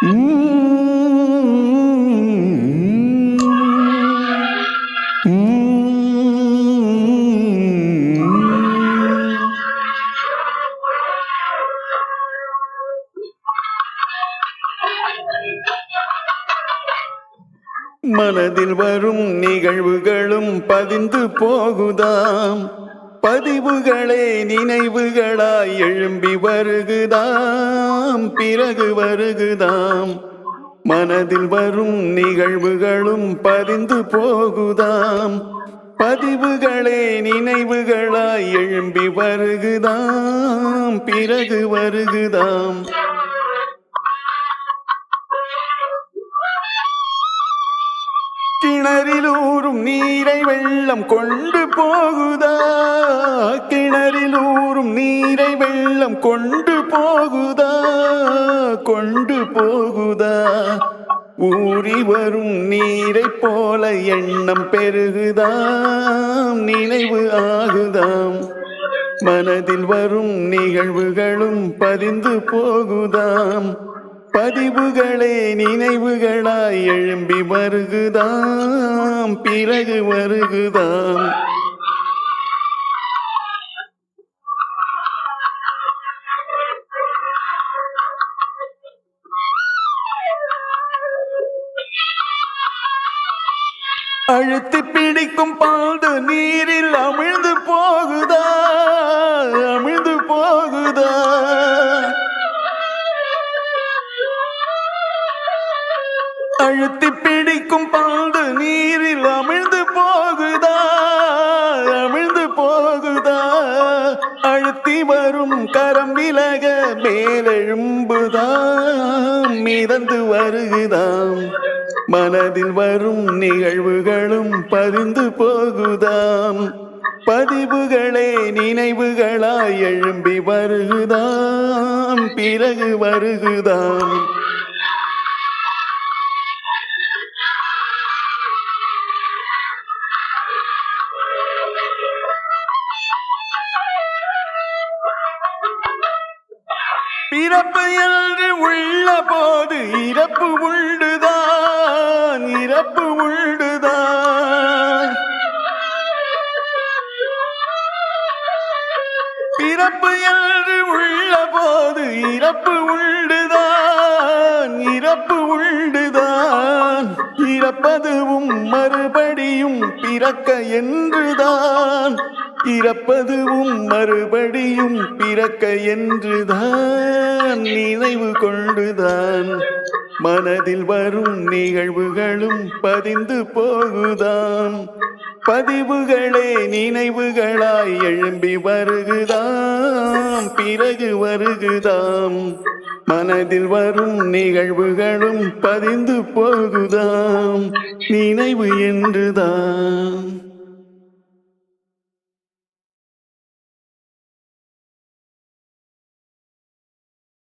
மனதில் வரும் நிகழ்வுகளும் பதிந்து போகுதாம். பதிவுகளே நினைவுகளாய் எழும்பி வருகுதாம் பிறகு வருகுதாம். மனதில் வரும் நிகழ்வுகளும் பதிந்து போகுதாம். பதிவுகளே நினைவுகளாய் எழும்பி வருகுதாம் பிறகு வருகுதாம். கிணறிலூறும் நீரை வெள்ளம் கொண்டு போகுதா? கிணறிலூறும் நீரை வெள்ளம் கொண்டு போகுதா? கொண்டு போகுதா? ஊறி வரும் நீரை போல எண்ணம் பெருகுதாம் நினைவு ஆகுதாம். மனதில் வரும் நிகழ்வுகளும் பதிந்து போகுதாம். பதிவுகளே நினைவுகளாய் எழும்பி வருகுதாம் பிறகு வருகுதாம். அழுத்தி பிடிக்கும் பால்து நீரில் அமிழ்ந்து போகுதா? அழுத்தி பிடிக்கும் பந்து நீரில் அமிழ்ந்து போகுதா? அமிழ்ந்து போகுதா? அழுத்தி வரும் கரம் விலக மேலெழும்புதா? மிதந்து வருகுதாம் மனதில் வரும் நிகழ்வுகளும் பதிந்து போகுதாம் பதிவுகளே நினைவுகளாய் எழும்பி வருகுதாம். பிறகு வருகுதாம். பிறப்பு என்று உள்ள போது இறப்பு உண்டுதான் இறப்பு உண்டுதான். பிறப்பு என்று உள்ள போது இறப்பு உண்டுதான் இறப்பு உண்டுதான். இறப்பதுவும் மறுபடியும் பிறக்க என்றுதான். இறப்பதுவும் மறுபடியும் பிறக்க என்றுதான் நினைவு கொண்டுதான். மனதில் வரும் நிகழ்வுகளும் பதிந்து போகுதாம். பதிவுகளே நினைவுகளாய் எழும்பி வருகுதாம். பிறகு வருகுதாம். மனதில் வரும் நிகழ்வுகளும் பதிந்து போகுதாம். நினைவு என்றுதான்.